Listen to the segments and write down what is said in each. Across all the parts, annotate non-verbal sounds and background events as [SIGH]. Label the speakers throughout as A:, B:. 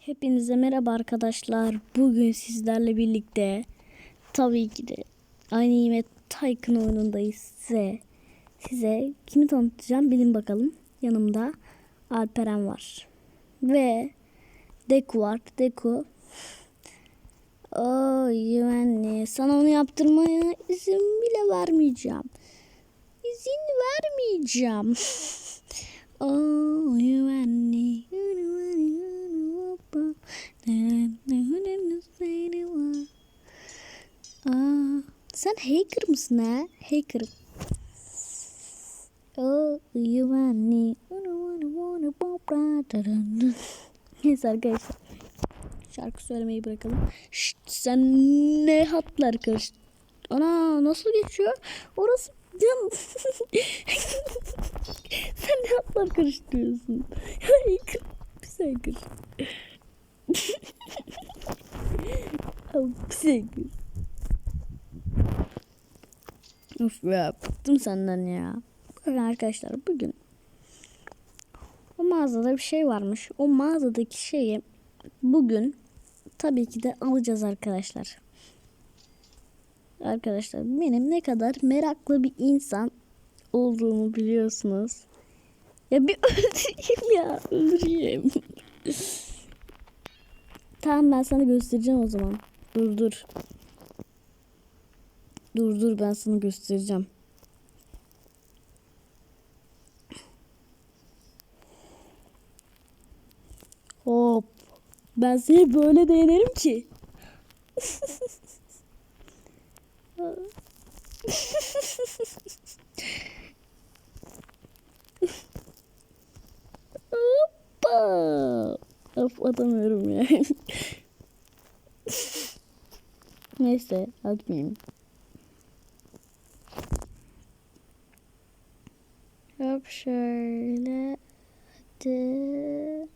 A: Hepinize merhaba arkadaşlar. Bugün sizlerle birlikte tabii ki de Anime Tycoon oyunundayız size. Size kimi tanıtacağım bilin bakalım. Yanımda Alperen var. Ve Deku var. Deku. Oo güvenli. Sana onu yaptırmaya izin bile vermeyeceğim. İzin vermeyeceğim. [LAUGHS] Oo güvenli. Sen hacker mısın ha? Hacker. Oh, güvenli. Neyse arkadaşlar. Şarkı söylemeyi bırakalım. Şşt, sen ne hatlar karış... Ana nasıl geçiyor? Orası... Can... [LAUGHS] sen ne hatlar karıştırıyorsun? [LAUGHS] Pis hacker. Of ya bıktım senden ya. Bakın arkadaşlar bugün o mağazada bir şey varmış. O mağazadaki şeyi bugün tabii ki de alacağız arkadaşlar. Arkadaşlar benim ne kadar meraklı bir insan olduğumu biliyorsunuz. Ya bir [LAUGHS] öldüreyim ya öldüreyim. tamam ben sana göstereceğim o zaman. Dur dur. Dur dur ben sana göstereceğim. Hop. Ben seni böyle de yenerim ki. [LAUGHS] Hoppa. Of atamıyorum ya. Neyse atmayayım. Hop şöyle. Hadi.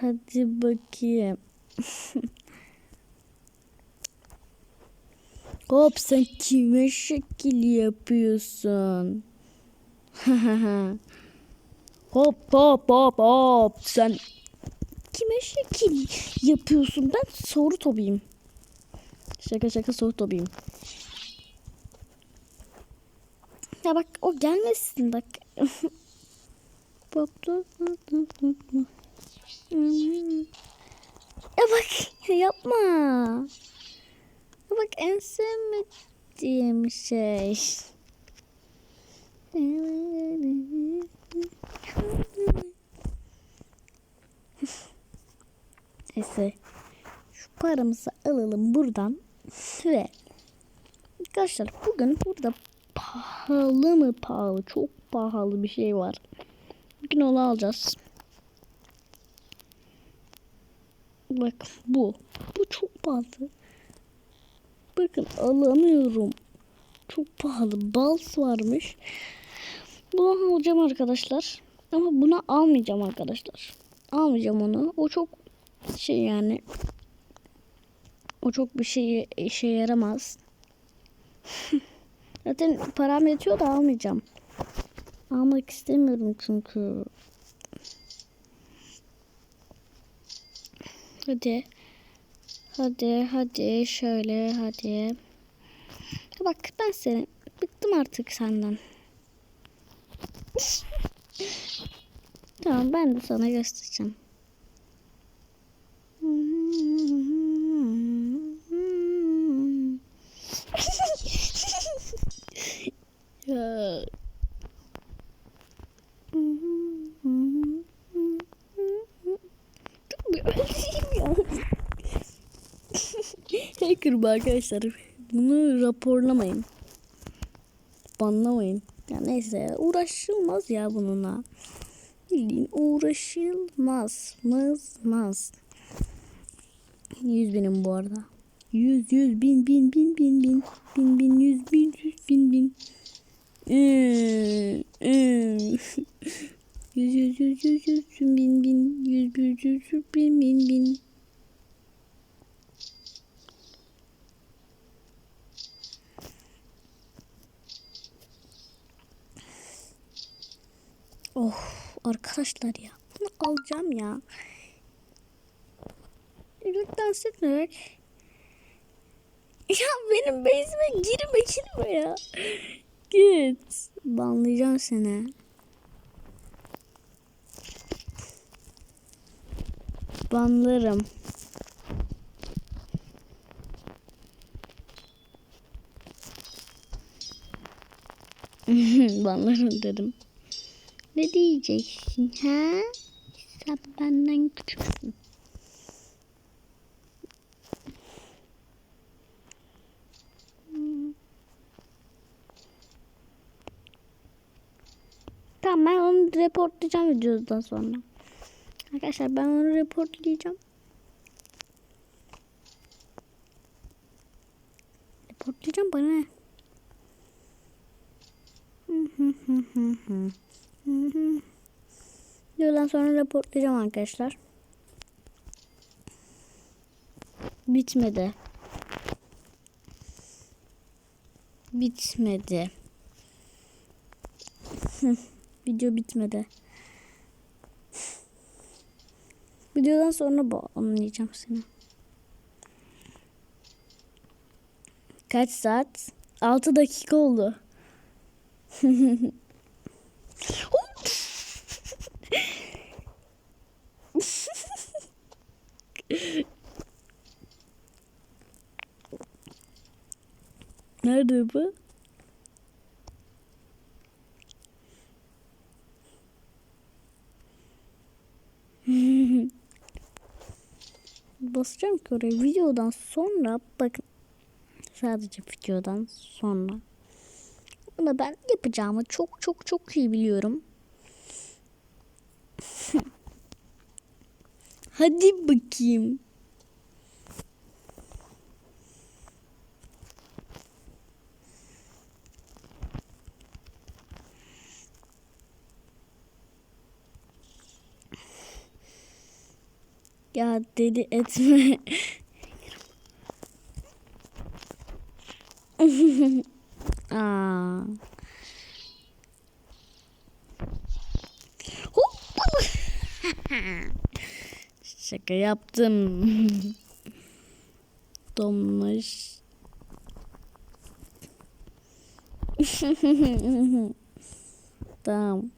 A: Hadi bakayım. Hop sen kime şekil yapıyorsun? [LAUGHS] hop hop hop hop sen kime şekil yapıyorsun? Ben soru topuyum. Şaka şaka soru topuyum. Ya bak o gelmesin bak. [LAUGHS] Ya bak yapma. Ya bak en sevmediğim şey. Neyse. Şu paramızı alalım buradan. Ve arkadaşlar bugün burada pahalı mı pahalı çok pahalı bir şey var. Bugün onu alacağız. Bak bu. Bu çok pahalı. Bakın alamıyorum. Çok pahalı. Bals varmış. Bunu alacağım arkadaşlar. Ama bunu almayacağım arkadaşlar. Almayacağım onu. O çok şey yani. O çok bir şey işe yaramaz. [LAUGHS] Zaten param yetiyor da almayacağım. Almak istemiyorum çünkü. Hadi. Hadi hadi şöyle hadi. Bak ben seni bıktım artık senden. Tamam ben de sana göstereceğim. ya. Hacker bu arkadaşlar. Bunu raporlamayın. Banlamayın. Ya neyse uğraşılmaz ya bununla. Bildiğin uğraşılmaz. Mız maz. 100 benim bu arada. 100 100 bin bin bin bin bin bin bin 100 bin 100 bin bin. Ee, ee. [LAUGHS] Yüz yüz yüz yüz yüz bin bin yüz yüz yüz yüz bin bin bin. Oh arkadaşlar ya bunu alacağım ya. Dans etmek. Ya benim bezime girme girme ya. Git. Banlayacağım seni. Banlarım. [LAUGHS] Banlarım dedim. Ne diyeceksin ha? Sen benden küçüksün. Tamam ben onu reportlayacağım videodan sonra. Arkadaşlar ben onu reportlayacağım. Reportlayacağım bana ne? Videodan sonra reportlayacağım arkadaşlar. Bitmedi. Bitmedi. [LAUGHS] Video bitmedi. Videodan sonra bu anlayacağım seni. Kaç saat? 6 dakika oldu. [LAUGHS] Nerede bu? Basacağım ki oraya videodan sonra bakın sadece videodan sonra bunu ben yapacağımı çok çok çok iyi biliyorum. [LAUGHS] Hadi bakayım. Ya deli etme. [LAUGHS] Aa. [LAUGHS] Şaka yaptım. [LAUGHS] Donmuş. tamam.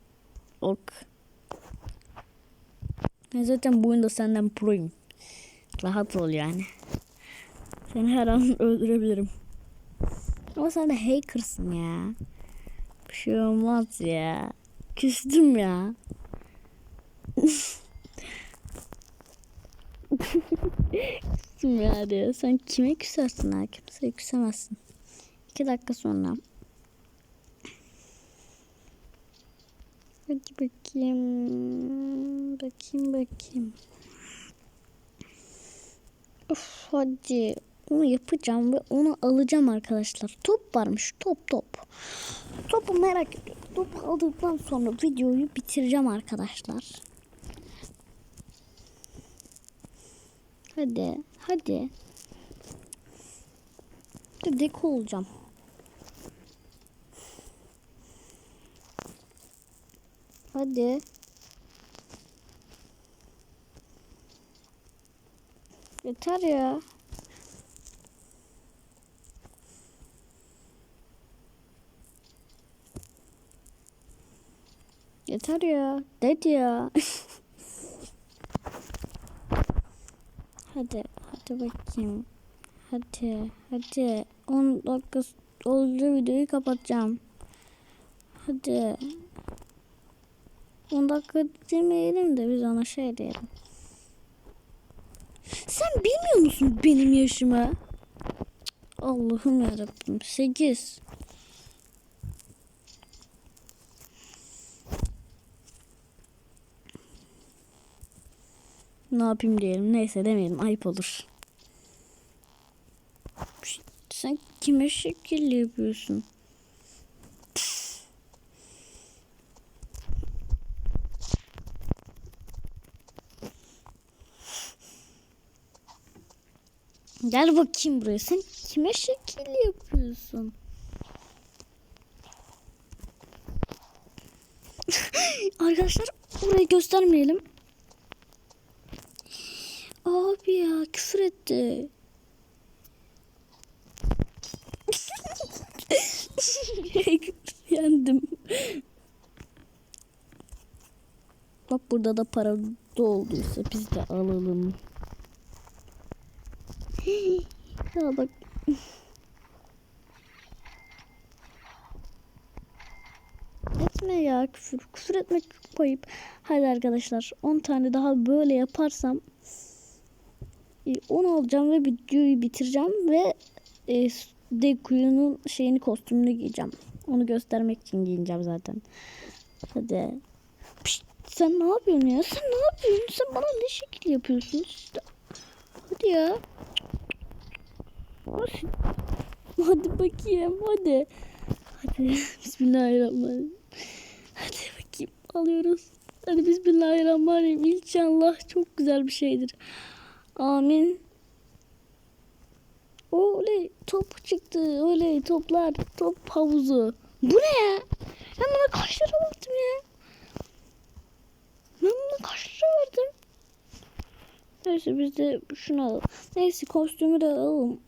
A: Ok. Ben zaten bu oyunda senden proyum. Rahat ol yani. Seni her an [LAUGHS] öldürebilirim. Ama sen de hackersın ya. Bir şey olmaz ya. Küstüm ya. [LAUGHS] Küstüm ya diyor. Sen kime küsersin ha? Kimseye küsemezsin. İki dakika sonra. Hadi bakayım. Bakayım bakayım. Of hadi. Onu yapacağım ve onu alacağım arkadaşlar. Top varmış. Top top. Topu merak ediyorum. Topu aldıktan sonra videoyu bitireceğim arkadaşlar. Hadi. Hadi. Dedek olacağım. Hadi. Yeter ya. Yeter ya. Dedi ya. [LAUGHS] hadi. Hadi bakayım. Hadi. Hadi. 10 dakika olunca videoyu kapatacağım. Hadi. 10 dakika demeyelim de biz ona şey diyelim. Sen bilmiyor musun benim yaşımı? Allah'ım yarabbim. 8. Ne yapayım diyelim. Neyse demeyelim. Ayıp olur. Sen kime şekil yapıyorsun? Gel bakayım buraya. Sen kime şekil yapıyorsun? [LAUGHS] Arkadaşlar orayı göstermeyelim. Abi ya kız etti. [LAUGHS] Yendim. Bak burada da para dolduysa biz de alalım. Ya bak. Etme ya küfür. Küfür etmek çok ayıp. Hadi arkadaşlar 10 tane daha böyle yaparsam e, 10 alacağım ve videoyu bitireceğim ve e, Deku'nun şeyini kostümünü giyeceğim. Onu göstermek için giyineceğim zaten. Hadi. Pişt, sen ne yapıyorsun ya? Sen ne yapıyorsun? Sen bana ne şekil yapıyorsun. Hadi ya. Hadi. Bakayım hadi. Hadi bismillahirrahmanirrahim. Hadi bakayım alıyoruz. Hadi bismillahirrahmanirrahim. İnşallah çok güzel bir şeydir. Amin. Oley top çıktı. Oley toplar. Top havuzu. Bu ne ya? Ben buna kaç lira verdim ya? Ben buna kaç lira verdim? Neyse biz de şunu alalım. Neyse kostümü de alalım.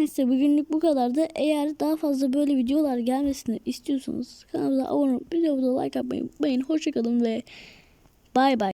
A: Neyse bugünlük bu kadardı. Eğer daha fazla böyle videolar gelmesini istiyorsanız kanalımıza abone olup videoda like atmayı unutmayın. Hoşçakalın ve bay bay.